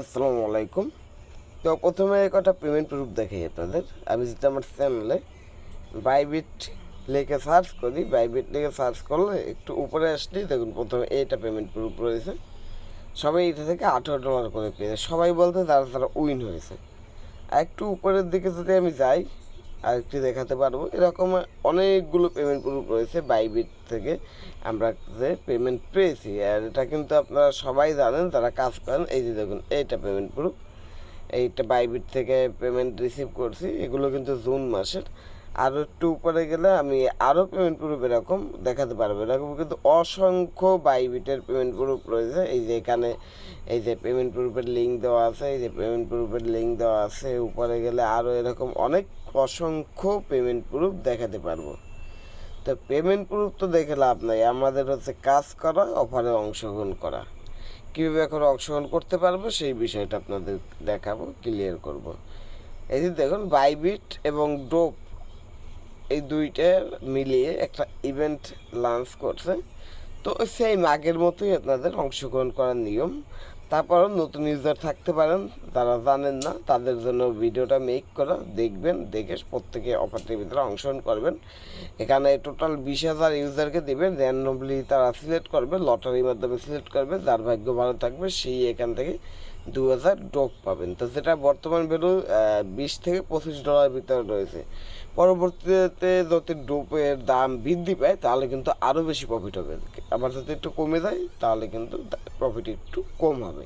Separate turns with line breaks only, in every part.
আসসালামু আলাইকুম। তো প্রথমে কটা পেমেন্ট প্রুফ দেখাই আপনাদের। আমি যেটা আমার চ্যানেলে বাইবিট লিখে সার্চ করি বাইবিট লিখে সার্চ করলে একটু উপরে আসলেই দেখুন প্রথমে এটা পেমেন্ট প্রুফ রয়েছে। সবাই এটা থেকে আঠেরো ডলার করে পেয়েছে সবাই বলতে তারা তারা উইন হয়েছে। আর একটু উপরের দিকে যদি আমি যাই আর একটু দেখাতে পারব। এরকম অনেকগুলো পেমেন্ট প্রুফ রয়েছে বাইবিট থেকে আমরা যে পেমেন্ট পেয়েছি। আর এটা কিন্তু আপনারা সবাই জানেন, যারা কাজ করেন, এই যে দেখুন, এইটা পেমেন্ট প্রুফ এইটা বাইবিট থেকে পেমেন্ট রিসিভ করছি। এগুলো কিন্তু জুন মাসের। আরও একটু উপরে গেলে আমি আরও পেমেন্ট প্রুফ এরকম দেখাতে পারব। এরকম কিন্তু অসংখ্য বাইবিটের পেমেন্ট প্রুফ রয়েছে। এই যে এখানে, এই যে পেমেন্ট প্রুফের লিঙ্ক দেওয়া আছে, এই যে পেমেন্ট প্রুফের লিঙ্ক দেওয়া আছে। উপরে গেলে আরও এরকম অনেক অসংখ্য পেমেন্ট প্রুফ দেখাতে পারব। তো পেমেন্ট প্রুফ তো দেখে লাভ নাই, আমাদের হচ্ছে কাজ করা অফারে অংশগ্রহণ করা। কীভাবে এখন অংশগ্রহণ করতে পারব সেই বিষয়টা আপনাদের দেখাবো ক্লিয়ার করব। এই যে দেখুন বাইবিট এবং ডোপ এই দুইটা মিলিয়ে একটা ইভেন্ট লঞ্চ করছে। তো সেই আগের মতোই আপনাদের অংশগ্রহণ করার নিয়ম। তারপরও নতুন ইউজার থাকতে পারেন, যারা জানেন না, তাদের জন্য ভিডিওটা মেক করা দেখবেন, দেখে প্রত্যেকে অফারটির ভিতরে অংশগ্রহণ করবেন। এখানে টোটাল বিশ হাজার ইউজারকে দেবেন র্যান্ডমলি তারা সিলেক্ট করবে লটারির মাধ্যমে সিলেক্ট করবে, যার ভাগ্য ভালো থাকবে, সেই এখান থেকে দু হাজার ডোপ পাবেন। তো যেটা বর্তমান ভ্যালু বিশ থেকে পঁচিশ ডলার ভিতরে রয়েছে। পরবর্তীতে যদি ডোপের দাম বৃদ্ধি পায়, তাহলে কিন্তু আরও বেশি প্রফিট হবে। আবার যদি একটু কমে যায়, তাহলে কিন্তু প্রফিট একটু কম হবে।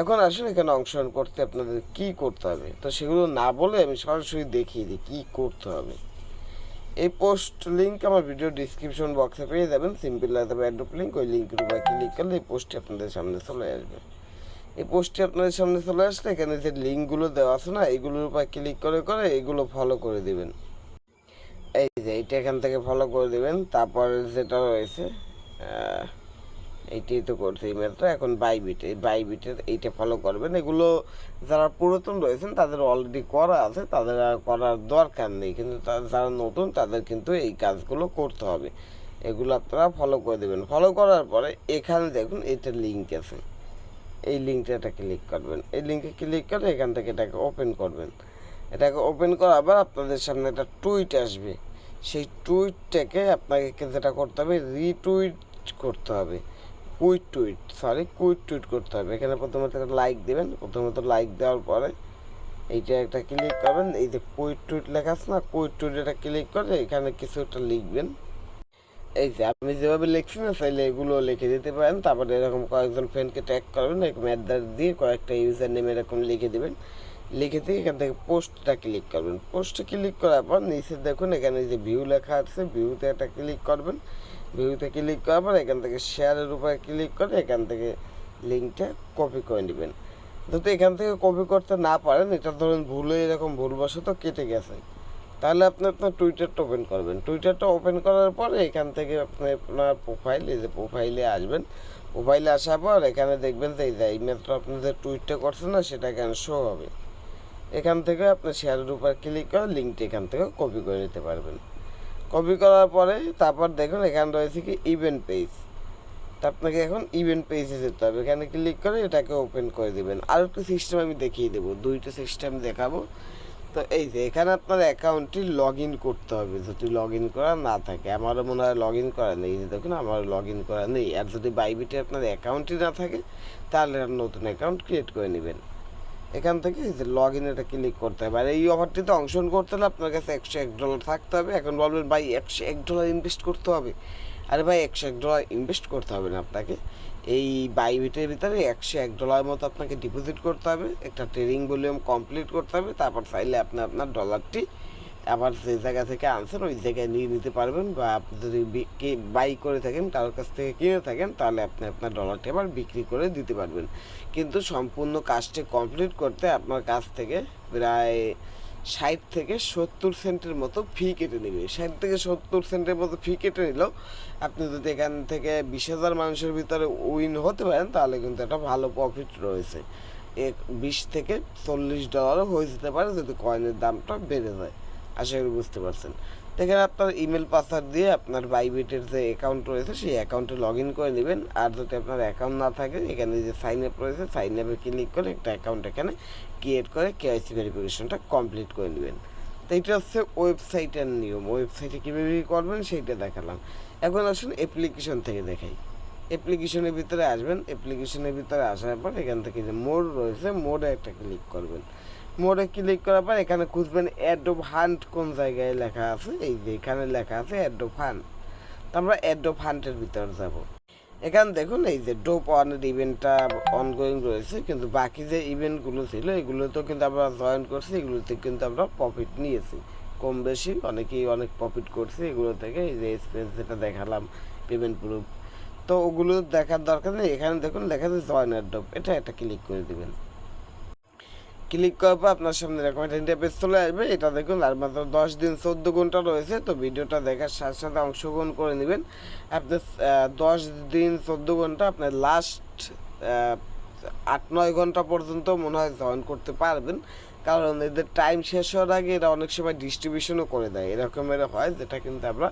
এখন আসলে এখানে অংশগ্রহণ করতে আপনাদের কি করতে হবে? তো সেগুলো না বলে আমি সরাসরি দেখিয়ে দিই, কী করতে হবে। এই পোস্ট লিঙ্ক আমার ভিডিও ডিসক্রিপশন বক্সে পেয়ে যাবেন। সিম্পল লাগবে অ্যাড্রপ লিঙ্ক ওই লিঙ্কের উপরে ক্লিক করলে এই পোস্টটি আপনাদের সামনে চলে আসবে। এই পোস্টটি আপনাদের সামনে চলে আসলে এখানে যে লিঙ্কগুলো দেওয়া আছে না, এগুলোর উপর ক্লিক করে করে এগুলো ফলো করে দিবেন। এই যে এইটা এখান থেকে ফলো করে দিবেন, তারপরে যেটা রয়েছে এইটাই তো করছে ইমেলটা এখন বাইবিট এই বাইবিটের এইটা ফলো করবেন। এগুলো যারা পুরাতন রয়েছেন, তাদের অলরেডি করা আছে, তাদের আর করার দরকার নেই, কিন্তু যারা নতুন, তাদের কিন্তু এই কাজগুলো করতে হবে। এগুলো আপনারা ফলো করে দেবেন। ফলো করার পরে এখানে দেখুন, এটা লিঙ্ক আছে। এই লিঙ্কটা এটা ক্লিক করবেন। এই লিঙ্কে ক্লিক করে এখান থেকে এটাকে ওপেন করবেন। এটাকে ওপেন করার পর আপনাদের সামনে একটা টুইট আসবে। সেই টুইটটাকে আপনাকে যেটা করতে হবে রিটুইট করতে হবে। Quote tweet sorry quote tweet করতে হবে। এখানে প্রথমত একটা লাইক দেবেন। প্রথমত লাইক দেওয়ার পরে এইটা একটা ক্লিক করবেন। এই যে কুইট টুইট লেখা আছে না কুইট টুইট এটা ক্লিক করে এখানে কিছু একটা লিখবেন। এই যে আপনি যেভাবে লিখছেন না, চাইলে এগুলো লিখে দিতে পারেন। তারপরে এরকম কয়েকজন ফ্রেন্ডকে ট্যাগ করবেন, এরকম অ্যাড্রেস দিয়ে কয়েকটা ইউজার নেম এরকম লিখে দিবেন। লিখে দিয়ে এখান থেকে পোস্টটা ক্লিক করবেন। পোস্টে ক্লিক করার পর নিচে দেখুন, এখানে যে ভিউ লেখা আছে ভিউতে একটা ক্লিক করবেন। ভিউতে ক্লিক করার পর এখান থেকে শেয়ারের উপরে ক্লিক করে এখান থেকে লিঙ্কটা কপি করে নেবেন। যদি এখান থেকে কপি করতে না পারেন, এটা ধরুন ভুলে এরকম ভুলবশত কেটে গেছে। তাহলে আপনি আপনার টুইটারটা ওপেন করবেন। টুইটারটা ওপেন করার পরে এখান থেকে আপনি আপনার প্রোফাইল এই যে প্রোফাইলে আসবেন। প্রোফাইলে আসার পর এখানে দেখবেন যে এই যে ইমেলটা আপনি যে টুইটটা করছেন না, সেটা এখানে শো হবে। এখান থেকে আপনি শেয়ারের উপর ক্লিক করে লিঙ্কটি এখান থেকে কপি করে নিতে পারবেন। কপি করার পরে তারপর দেখুন এখানে রয়েছে কি ইভেন্ট পেজ তা আপনাকে এখন ইভেন্ট পেজে যেতে হবে। এখানে ক্লিক করে এটাকে ওপেন করে দেবেন। আর একটা সিস্টেম আমি দেখিয়ে দেবো। দুইটা সিস্টেম দেখাবো। তো এই যে, এখানে আপনার অ্যাকাউন্টটি লগ ইন করতে হবে। যদি লগ ইন করা না থাকে, আমারও মনে হয় লগ ইন করা নেই। দেখুন আমার লগ ইন করা নেই। আর যদি বাইবিটে আপনার অ্যাকাউন্টই না থাকে, তাহলে নতুন অ্যাকাউন্ট ক্রিয়েট করে নেবেন। এখান থেকে যে লগ ইন এটা ক্লিক করতে হবে। আর এই অফারটিতে অংশগ্রহণ করতে হলে আপনার কাছে একশো এক ডলার থাকতে হবে। এখন বলবেন, ভাই, একশো এক ডলার ইনভেস্ট করতে হবে? আরে ভাই একশো এক ডলার ইনভেস্ট করতে হবে না আপনাকে। এই বাইবিটের ভিতরে একশো এক ডলার মতো আপনাকে ডিপোজিট করতে হবে, একটা ট্রেডিং ভলিউম কমপ্লিট করতে হবে, তারপর চাইলে আপনি আপনার ডলারটি আবার যে জায়গা থেকে আনছেন, ওই জায়গায় নিয়ে নিতে পারবেন বা আপনি যদি বাই করে থাকেন, কারোর কাছ থেকে কিনে থাকেন, তাহলে আপনি আপনার ডলারটি আবার বিক্রি করে দিতে পারবেন। কিন্তু সম্পূর্ণ কাজটি কমপ্লিট করতে আপনার কাছ থেকে প্রায় ষাট থেকে সত্তর সেন্টের মতো ফি কেটে নেবে। ষাট থেকে সত্তর সেন্টের মতো ফি কেটে নিলেও আপনি যদি এখান থেকে বিশ হাজার মানুষের ভিতরে উইন হতে পারেন, তাহলে কিন্তু একটা ভালো প্রফিট রয়েছে। এক বিশ থেকে চল্লিশ ডলারও হয়ে যেতে পারে যদি কয়েনের দামটা বেড়ে যায়। আশা করি বুঝতে পারছেন। এখানে আপনার ইমেল পাসওয়ার্ড দিয়ে আপনার বাইবিটের যে অ্যাকাউন্ট রয়েছে, সেই অ্যাকাউন্টে লগ ইন করে নেবেন। আর যদি আপনার অ্যাকাউন্ট না থাকে, এখানে যে সাইন আপ রয়েছে সাইন আপে ক্লিক করে একটা অ্যাকাউন্ট এখানে ক্রিয়েট করে কেআইসি ভেরিফিকেশনটা কমপ্লিট করে নেবেন। তো এইটা হচ্ছে ওয়েবসাইটের নিয়ম। ওয়েবসাইটে কীভাবে করবেন, সেইটা দেখালাম। এখন আসুন অ্যাপ্লিকেশন থেকে দেখাই। অ্যাপ্লিকেশনের ভিতরে আসবেন। অ্যাপ্লিকেশনের ভিতরে আসার পর এখান থেকে যে মোড রয়েছে মোডে একটা ক্লিক করবেন। মোডে ক্লিক করার পর এখানে খুঁজবেন অ্যাডোব হান্ট কোন জায়গায় লেখা আছে? এই যে এখানে লেখা আছে অ্যাডোব হান্ট আমরা অ্যাডোব হান্টের ভিতরে যাব। এখানে দেখুন এই যে ডোপ ওয়ানের ইভেন্টটা অনগোয়িং রয়েছে, কিন্তু বাকি যে ইভেন্টগুলো ছিল এগুলো তো কিন্তু আমরা জয়েন করছি, এগুলোতে কিন্তু আমরা প্রফিট নিয়েছি। কম বেশি, অনেকেই অনেক প্রফিট করছে, এগুলো থেকে এই যে এক্সপেন্স যেটা দেখালাম পেমেন্ট প্রুফ তো ওগুলো দেখার দরকার নেই। এখানে দেখুন লেখা আছে জয়েন অ্যাডোপ এটা একটা ক্লিক করে দিবেন। ক্লিক করার পর আপনার সামনে এরকম একটা ইন্টারপেজ চলে আসবে। এটা দেখুন, আর মাত্র দশ দিন চোদ্দ ঘণ্টা রয়েছে, তো ভিডিওটা দেখার সাথে সাথে অংশগ্রহণ করে নেবেন। আপনি দশ দিন চোদ্দ ঘণ্টা আপনার লাস্ট আট নয় ঘণ্টা পর্যন্ত মনে হয় জয়েন করতে পারবেন। কারণ এদের টাইম শেষ হওয়ার আগে এরা অনেক সময় ডিস্ট্রিবিউশনও করে দেয়। এরকমের হয়, যেটা কিন্তু আমরা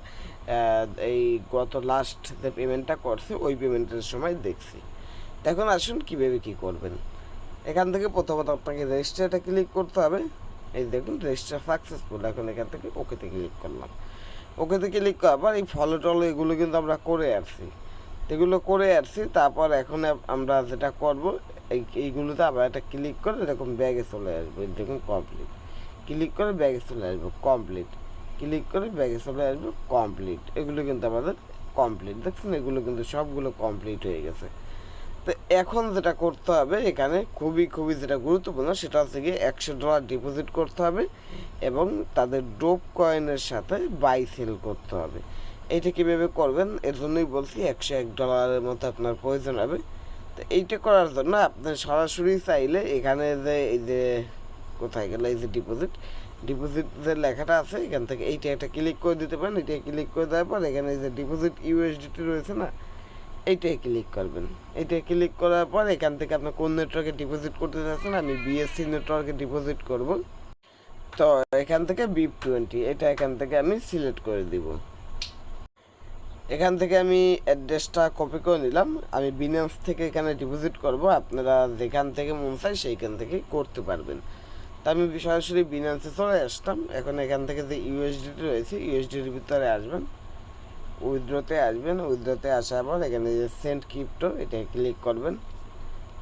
এই গত লাস্ট যে পেমেন্টটা করছে, ওই পেমেন্টের সময় দেখছি। এখন আসুন কীভাবে কী করবেন। এখান থেকে প্রথমত আপনাকে রেজিস্টারটা ক্লিক করতে হবে। এই দেখুন রেজিস্টার সাকসেসফুল এখন এখান থেকে ওকেতে ক্লিক করলাম। ওকেতে ক্লিক করার পর এই ফলো টলো এগুলো কিন্তু আমরা করে আসছি। এগুলো করে আসছি, তারপর এখন আমরা যেটা করব, এই এইগুলোতে আবার একটা ক্লিক করে এরকম ব্যাগে চলে আসব। দেখুন কমপ্লিট ক্লিক করে ব্যাগে চলে আসব কমপ্লিট ক্লিক করে ব্যাগে চলে আসব কমপ্লিট এগুলো কিন্তু আমাদের কমপ্লিট দেখছেন, এগুলো কিন্তু সবগুলো কমপ্লিট হয়ে গেছে। তো এখন যেটা করতে হবে, এখানে খুবই খুবই যেটা গুরুত্বপূর্ণ সেটা হচ্ছে গিয়ে একশো ডলার ডিপোজিট করতে হবে এবং তাদের ডোপ কয়েনের সাথে বাই সেল করতে হবে। এইটা কীভাবে করবেন? এর জন্যই বলছি একশো এক ডলারের মতো আপনার প্রয়োজন হবে। তো এইটা করার জন্য আপনি সরাসরি চাইলে এখানে যে এই যে কোথায় গেল, এই যে ডিপোজিট ডিপোজিট যে লেখাটা আছে, এখান থেকে এইটা একটা ক্লিক করে দিতে পারেন এটা ক্লিক করে দেওয়ার পর এখানে এই যে ডিপোজিট ইউএসডিটি রয়েছে না এইটাই ক্লিক করবেন। এইটাই ক্লিক করার পর এখান থেকে আপনি কোন নেটওয়ার্কে ডিপোজিট করতে চাচ্ছেন আমি বিএসসি নেটওয়ার্কে ডিপোজিট করব। তো এখান থেকে বিপ টোয়েন্টি এটা এখান থেকে আমি সিলেক্ট করে দিব। এখান থেকে আমি অ্যাড্রেসটা কপি করে নিলাম। আমি বিনান্স থেকে এখানে ডিপোজিট করব। আপনারা যেখান থেকে মন চায় সেইখান থেকে করতে পারবেন। তা আমি সরাসরি বিনান্সে চলে আসতাম এখন এখান থেকে যে ইউএসডিটি রয়েছে ইউএসডির ভিতরে আসবেন। উইথড্রোতে আসবেন, উইথড্রোতে আসার পর এখানে যে সেন্ট ক্রিপ্টো, এটা ক্লিক করবেন।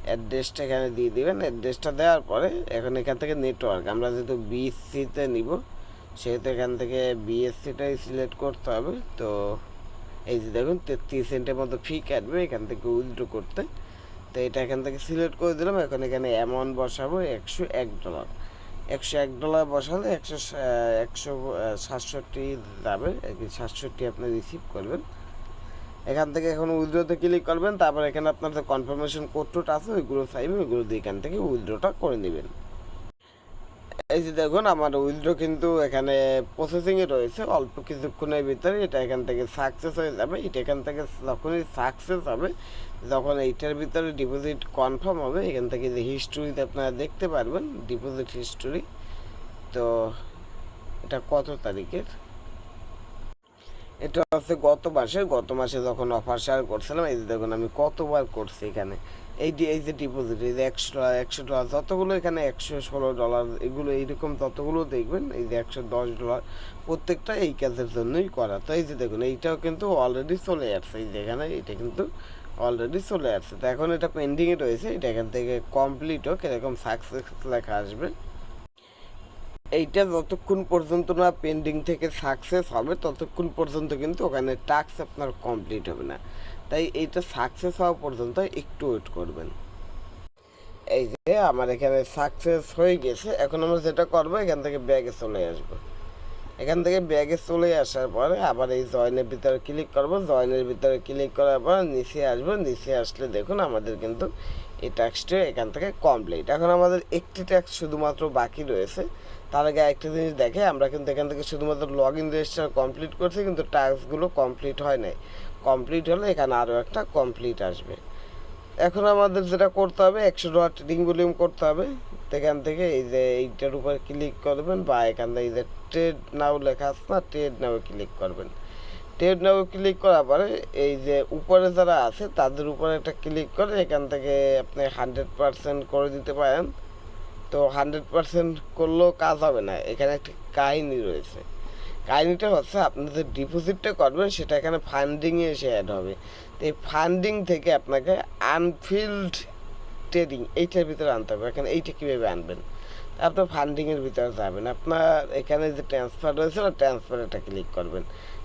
অ্যাড্রেসটা এখানে দিয়ে দেবেন। অ্যাড্রেসটা দেওয়ার পরে এখন এখান থেকে নেটওয়ার্ক আমরা যেহেতু বিএসসিতে নিব, সেহেতু এখান থেকে বিএসসিটাই সিলেক্ট করতে হবে। তো এই যে দেখুন, তেত্রিশ সেন্টের মতো ফি কাটবে এখান থেকে উইথড্রো করতে। তো এটা এখান থেকে সিলেক্ট করে দিলাম। এখন এখানে অ্যামাউন্ট বসাবো একশো এক ডলার একশো এক ডলার বসালে একশো একশো সাতষট্টি দামে সাতষট্টি আপনি রিসিভ করবেন। এখান থেকে এখন উইথড্রোতে ক্লিক করবেন, তারপর এখানে আপনার যে কনফার্মেশন কোড টোড আছে, ওইগুলো চাইবে ওইগুলো দিয়ে এখান থেকে উইথড্রোটা করে নেবেন এই যে দেখুন, আমার উইথড্রো কিন্তু এখানে প্রসেসিংয়ে রয়েছে। অল্প কিছুক্ষণের ভিতরে এটা এখান থেকে সাকসেস হয়ে যাবে। এটা এখান থেকে যখনই সাকসেস হবে, যখন এইটার ভিতরে ডিপোজিট কনফার্ম হবে, এখান থেকে যে হিস্টোরিতে আপনারা দেখতে পারবেন ডিপোজিট হিস্টোরি তো এটা কত তারিখের? এটা হচ্ছে গত মাসে। গত মাসে যখন অফার শেয়ার করছিলাম, এই যে দেখুন, আমি কতবার করছি এখানে। এই এই যে ডিপোজিট এই যে একশো একশো ডলার যতগুলো এখানে একশো ষোলো ডলার এগুলো, এইরকম ততগুলো দেখবেন, এই যে একশো দশ ডলার প্রত্যেকটা এই কাজের জন্যই করা। তো এই যে দেখুন, এইটাও কিন্তু অলরেডি চলে আসছে, এই যে এখানে এটা কিন্তু অলরেডি চলে আসছে। তো এখন এটা পেন্ডিংয়ে রয়েছে, এটা এখান থেকে কমপ্লিট হোক, এরকম সাকসেস লেখা আসবে। এইটা যতক্ষণ পর্যন্ত না পেন্ডিং থেকে সাকসেস হবে, ততক্ষণ পর্যন্ত কিন্তু ওখানে টাস্ক আপনার কমপ্লিট হবে না। তাই এইটা সাকসেস হওয়া পর্যন্ত একটু ওয়েট করবেন। এই যে আমার এখানে সাকসেস হয়ে গেছে, এখন আমরা যেটা করব, এখান থেকে ব্যাগে চলে আসব। এখান থেকে ব্যাগে চলে আসার পরে আবার এই জয়েনের ভিতরে ক্লিক করব। জয়েনের ভিতরে ক্লিক করার পর নিচে আসব, নিচে আসলে দেখুন আমাদের কিন্তু এই ট্যাক্সটা এখান থেকে কমপ্লিট এখন আমাদের একটি ট্যাক্স শুধুমাত্র বাকি রয়েছে তার আগে একটা জিনিস দেখে, আমরা কিন্তু এখান থেকে শুধুমাত্র লগ ইন রেজিস্টার কমপ্লিট করছি, কিন্তু টাস্কগুলো কমপ্লিট হয় নাই। কমপ্লিট হলে এখানে আরও একটা কমপ্লিট আসবে। এখন আমাদের যেটা করতে হবে, একশো ডলার ট্রেডিং ভলিউম করতে হবে। এখান থেকে এই যে এইটার উপর ক্লিক করবেন বা এখান থেকে এই যে ট্রেড নাও লেখা আছে না ট্রেড নাও ক্লিক করবেন। ট্রেড নাও ক্লিক করার পরে এই যে উপরে যারা আছে, তাদের উপরে একটা ক্লিক করে এখান থেকে আপনি হান্ড্রেড পার্সেন্ট করে দিতে পারেন। তো হান্ড্রেড পার্সেন্ট করলেও কাজ হবে না। এখানে একটি কাহিনী রয়েছে। কাহিনিটা হচ্ছে আপনি যে ডিপোজিটটা করবেন, সেটা এখানে ফান্ডিংয়ে এসে অ্যাড হবে। তো এই ফান্ডিং থেকে আপনাকে আনফিল্ড ট্রেডিং এইটার ভিতরে আনতে হবে। এখানে এইটা কীভাবে আনবেন? আপনার ফান্ডিংয়ের ভিতরে যাবেন। আপনার এখানে যে ট্রান্সফার রয়েছে না ট্রান্সফারেটা ক্লিক করবেন।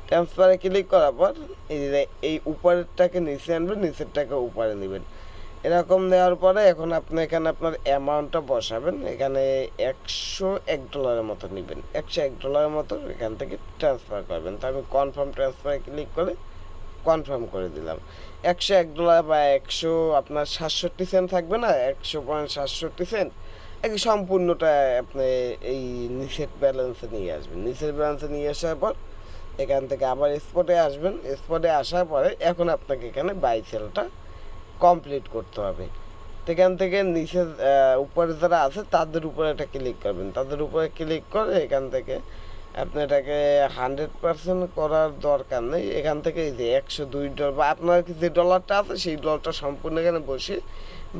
ট্রান্সফারে ক্লিক করার পর এই এই উপরেরটাকে নিচে আনবেন, নিচেরটাকে উপরে নেবেন। এরকম নেওয়ার পরে এখন আপনি এখানে আপনার অ্যামাউন্টটা বসাবেন। এখানে একশো এক ডলারের মতো নেবেন। একশো এক ডলারের মতো এখান থেকে ট্রান্সফার করবেন। তো আমি কনফার্ম ট্রান্সফার ক্লিক করে কনফার্ম করে দিলাম। একশো এক ডলার বা একশো আপনার সাতষট্টি সেন্ট থাকবে না? একশো পয়েন্ট সাতষট্টি সেন্ট এক সম্পূর্ণটা আপনি এই নিচের ব্যালেন্সে নিয়ে আসবেন। নিচের ব্যালেন্সে নিয়ে আসার পর এখান থেকে আবার স্পটে আসবেন। স্পটে আসার পরে এখন আপনাকে এখানে বাই সেলটা কমপ্লিট করতে হবে। তো এখান থেকে নিচে উপরে যারা আছে, তাদের উপরে একটা ক্লিক করবেন। তাদের উপরে ক্লিক করে এখান থেকে আপনি এটাকে হান্ড্রেড পার্সেন্ট করার দরকার নেই। এখান থেকে এই যে একশো দুই ডলার বা আপনার যে ডলারটা আছে, সেই ডলারটা সম্পূর্ণ এখানে বসে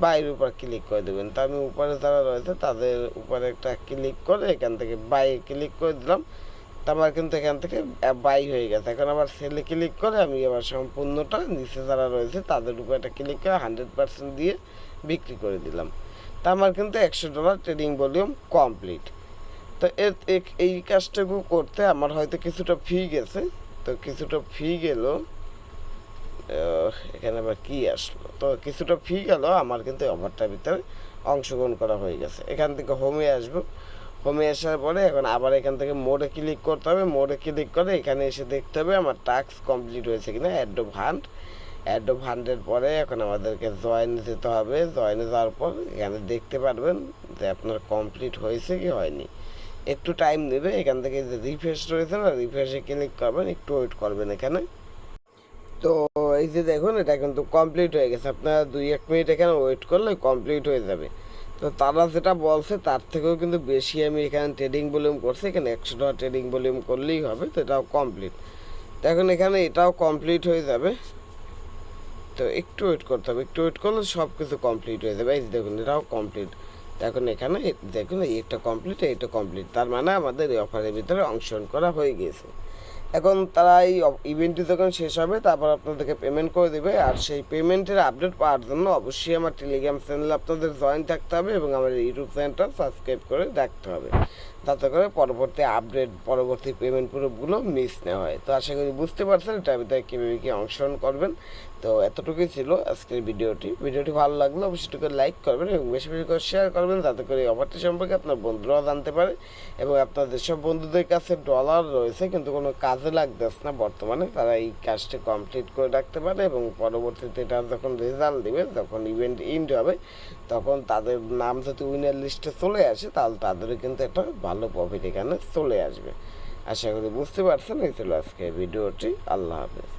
বাইরের উপর ক্লিক করে দেবেন। তা আমি উপরে যারা রয়েছে, তাদের উপরে একটা ক্লিক করে এখান থেকে বাই ক্লিক করে দিলাম। আমার কিন্তু এখান থেকে বাই হয়ে গেছে। এখন আবার সেলে ক্লিক করে আমি আবার সম্পূর্ণটা নিচে যারা রয়েছে তাদের উপর একটা ক্লিক করে হান্ড্রেড পার্সেন্ট দিয়ে বিক্রি করে দিলাম। তা আমার কিন্তু একশো ডলার ট্রেডিং ভলিউম কমপ্লিট তো এর এই কাজটুকু করতে আমার হয়তো কিছুটা ফি গেছে। তো কিছুটা ফি গেল এখানে আবার কি আসলো? তো কিছুটা ফি গেল, আমার কিন্তু অফারটার ভিতরে অংশগ্রহণ করা হয়ে গেছে। এখান থেকে হোমে আসব। হোমে আসার পরে এখন আবার এখান থেকে মোডে ক্লিক করতে হবে, মোডে ক্লিক করে এখানে এসে দেখতে হবে আমার টাস্ক কমপ্লিট হয়েছে কিনা অ্যাডো ভান্ড অ্যাডো ভান্ডের পরে এখন আমাদেরকে জয়েন যেতে হবে। জয়েনে যাওয়ার পর এখানে দেখতে পারবেন যে আপনার কমপ্লিট হয়েছে কি হয়নি। একটু টাইম নেবে, এখান থেকে যে রিফ্রেশ রয়েছে না রিফ্রেশে ক্লিক করবেন, একটু ওয়েট করবেন এখানে। তো এই যে দেখুন, এটা কিন্তু কমপ্লিট হয়ে গেছে। আপনারা দুই এক মিনিট এখানে ওয়েট করলে কমপ্লিট হয়ে যাবে। তো তারা যেটা বলছে, তার থেকেও কিন্তু বেশি আমি এখানে ট্রেডিং ভলিউম করছি। এখানে একশো টাকা ট্রেডিং ভলিউম করলেই হবে, তো এটাও কমপ্লিট তো এখন এখানে এটাও কমপ্লিট হয়ে যাবে। তো একটু ওয়েট করতে হবে। একটু ওয়েট করলে সব কিছু কমপ্লিট হয়ে যাবে। এই দেখুন, এটাও কমপ্লিট এখন এখানে দেখুন এইটা কমপ্লিট এইটা কমপ্লিট তার মানে আমাদের এই অফারের ভিতরে অংশগ্রহণ করা হয়ে গিয়েছে। এখন তারা এই ইভেন্টটি যখন শেষ হবে, তারপর আপনাদেরকে পেমেন্ট করে দেবে। আর সেই পেমেন্টের আপডেট পাওয়ার জন্য অবশ্যই আমার টেলিগ্রাম চ্যানেলে আপনাদের জয়েন থাকতে হবে এবং আমার ইউটিউব চ্যানেলটা সাবস্ক্রাইব করে রাখতে হবে। তাতে করে পরবর্তী আপডেট পরবর্তী পেমেন্ট প্রুফগুলো মিস না হয়। তো আশা করি বুঝতে পারছেন, এটা কীভাবে কী অংশগ্রহণ করবেন। তো এতটুকুই ছিল আজকের ভিডিওটি। ভিডিওটি ভালো লাগলে অবশ্যই করে লাইক করবেন এবং বেশি বেশি করে শেয়ার করবেন যাতে করে অফারটি সম্পর্কে আপনার বন্ধুরাও জানতে পারে এবং আপনার যেসব বন্ধুদের কাছে ডলার রয়েছে কিন্তু কোনো কাজে লাগতেছে না বর্তমানে। তারা এই কাজটি কমপ্লিট করে রাখতে পারে এবং পরবর্তীতে এটা যখন রেজাল্ট দেবে, যখন ইভেন্ট ইন্ড হবে, তখন তাদের নাম যদি উইনার লিস্টে চলে আসে, তাহলে তাদেরও কিন্তু একটা ভালো প্রফিট এখানে চলে আসবে। আশা করি বুঝতে পারছেন, এই ছিল আজকে ভিডিওটি। আল্লাহ হাফেজ।